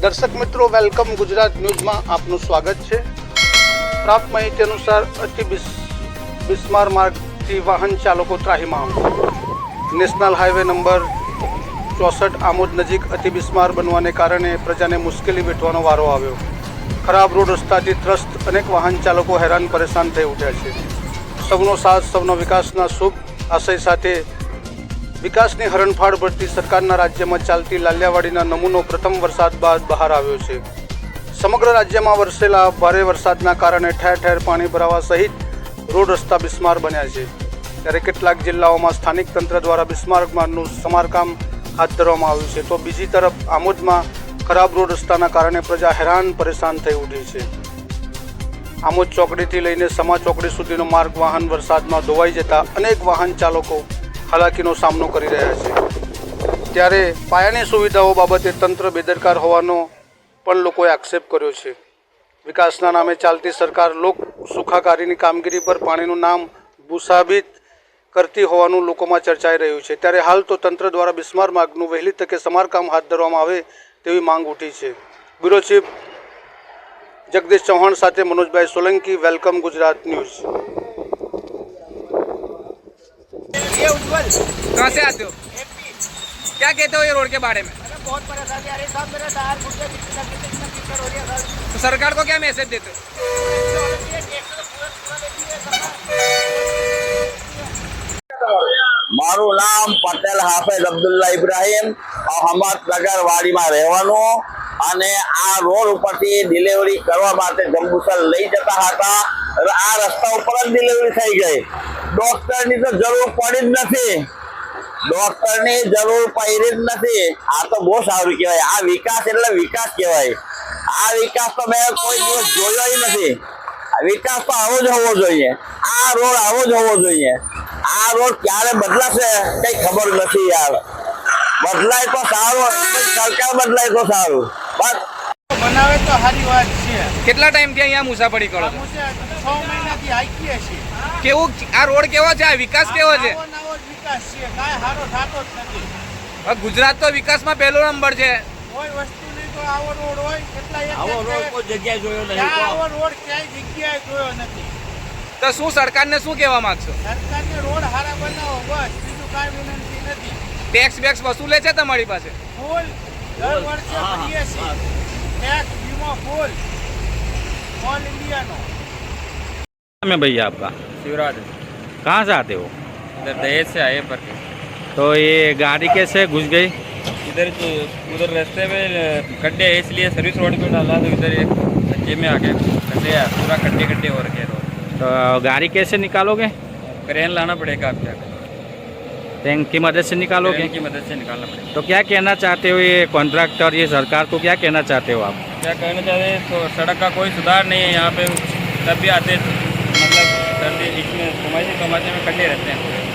દર્શક મિત્રો વેલકમ ગુજરાત ન્યૂઝમાં આપનું સ્વાગત છે. પ્રાપ્ત માહિતી અનુસાર અતિ બિસ- બિસ્માર માર્ગથી વાહન ચાલકો ત્રાહીમામ. નેશનલ હાઈવે નંબર ચોસઠ આમોદ નજીક અતિ બિસ્માર બનવાને કારણે પ્રજાને મુશ્કેલી વેઠવાનો વારો આવ્યો. ખરાબ રોડ રસ્તાથી ત્રસ્ત અનેક વાહન ચાલકો હેરાન પરેશાન થઈ ઉઠ્યા છે. સૌનો સાથ, સૌનો વિકાસના શુભ આશય સાથે વિકાસની હરણફાળ ભરતી સરકારના રાજ્યમાં ચાલતી લાલિયાવાડીના નમૂનો પ્રથમ વરસાદ બાદ બહાર આવ્યો છે. સમગ્ર રાજ્યમાં વરસેલા ભારે વરસાદના કારણે ઠેર ઠેર પાણી ભરાવા સહિત રોડ રસ્તા બિસ્માર બન્યા છે. ત્યારે કેટલાક જિલ્લાઓમાં સ્થાનિક તંત્ર દ્વારા બિસ્માર માર્ગનું સમારકામ હાથ ધરવામાં આવ્યું છે. તો બીજી તરફ આમોદમાં ખરાબ રોડ રસ્તાના કારણે પ્રજા હેરાન પરેશાન થઈ ઉઠી છે. આમોદ ચોકડીથી લઈને સમા ચોકડી સુધીનો માર્ગ વાહન વરસાદમાં ધોવાઈ જતા અનેક વાહન ચાલકો હાલાકીનો સામનો કરી રહ્યા છે. ત્યારે પાયાની સુવિધાઓ બાબતે તંત્ર બેદરકાર હોવાનો પણ લોકોએ આક્ષેપ કર્યો છે. વિકાસના નામે ચાલતી સરકાર લોક સુખાકારીની કામગીરી પર પાણીનું નામ ભૂસાબિત કરતી હોવાનું લોકોમાં ચર્ચાઈ રહ્યું છે. ત્યારે હાલ તો તંત્ર દ્વારા બિસ્માર માર્ગનું વહેલી તકે સમારકામ હાથ ધરવામાં આવે તેવી માંગ ઉઠી છે. બ્યુરો ચીફ જગદીશ ચૌહાણ સાથે મનોજભાઈ સોલંકી, વેલકમ ગુજરાત ન્યૂઝ. ये उज्जवल कहाँ से आते हो क्या कहते हो ये रोड के बारे में अरे बहुत परेशानी आ रही है साहब मेरे टायर घुट गए कितना कितना कीचड़ हो रही है सर तो सरकार को क्या मैसेज देते हो टैक्स वाले भी है, टैक्स तो पूरा पूरा लेती है सरकार મારું નામ પટેલ હાફેઝ અબ્દુલ્લા ઇબ્રાહીમ અહમદનગર વાડીમાં રહેવાનું અને આ રોડ ઉપરથી ડિલિવરી કરવા માટે જંબુસર લઈ જતા હતા હવે આ રસ્તા ઉપર જ ડિલિવરી થઈ ગઈ ડોક્ટરની તો જરૂર પડી જ નથી. ડોક્ટરની જરૂર પડી જ નથી. આ તો બહુ સારું કહેવાય. આ વિકાસ એટલે વિકાસ કહેવાય. આ વિકાસ તો મેં કોઈ દિવસ જોયો નથી. આ વિકાસ તો આવો જ હોવો જોઈએ. આ રોડ આવો જ હોવો જોઈએ. આ રોડ ક્યારે બદલાશે કઈ ખબર નથી યાર. બદલાય તો સારું સરકાર બદલાય તો સારું. બસ. બનાવે તો સારી વાત છે. કેટલા ટાઈમથી અહીંયા મુસાફરી કરો છો? મહિનાથી આઈકીએ છીએ. કેવું આ રોડ કેવો છે આ વિકાસ કેવો છે આવો નવો જ વિકાસ છે કાંઈ સારો થતો જ નથી હવે ગુજરાત તો વિકાસમાં પહેલો નંબર છે કોઈ વસ્તુ નહીં તો આવો રોડ હોય કેટલા એક આવો રોડ જગ્યાએ- કોઈ જગ્યાએ જોયો ક્યાં નહીં આવો રોડ ક્યાંય જગ્યાએ જોયો નથી તો શું સરકારને શું કહેવા માંગશો સરકારને રોડ સારા બનાવો બસ બીજું કાંઈ વિનંતી નથી ટેક્સ બેક્સ વસૂલે છે તમારી પાસે ફૂલ દર વર્ષે હા, હા, ભરીએ છીએ ટેક્સ વીમો ફૂલ ઓલ ઇન્ડિયાનો नाम है भैया आपका शिवराज। कहाँ से आते हो? इधर दहेज से आए पर। तो ये गाड़ी कैसे घुस गई? इधर जो उधर रास्ते में गड्ढे है इसलिए सर्विस रोड पे डाला तो इधर एक बच्चे में आ गए। गड्ढे है पूरा गड्ढे गड्ढे हो रखे रोड तो गाड़ी कैसे निकालोगे? क्रेन लाना पड़ेगा आप क्या टैंक की मदद से निकालोगे? की मदद से निकालना पड़ेगा। तो क्या कहना चाहते हो ये कॉन्ट्रैक्टर ये सरकार को क्या कहना चाहते हो आप? क्या कहना चाहते हैं तो सड़क का कोई सुधार नहीं है यहाँ पे तब भी आते सर्दी इसमें कमाई कमाते में खड्डे रहते हैं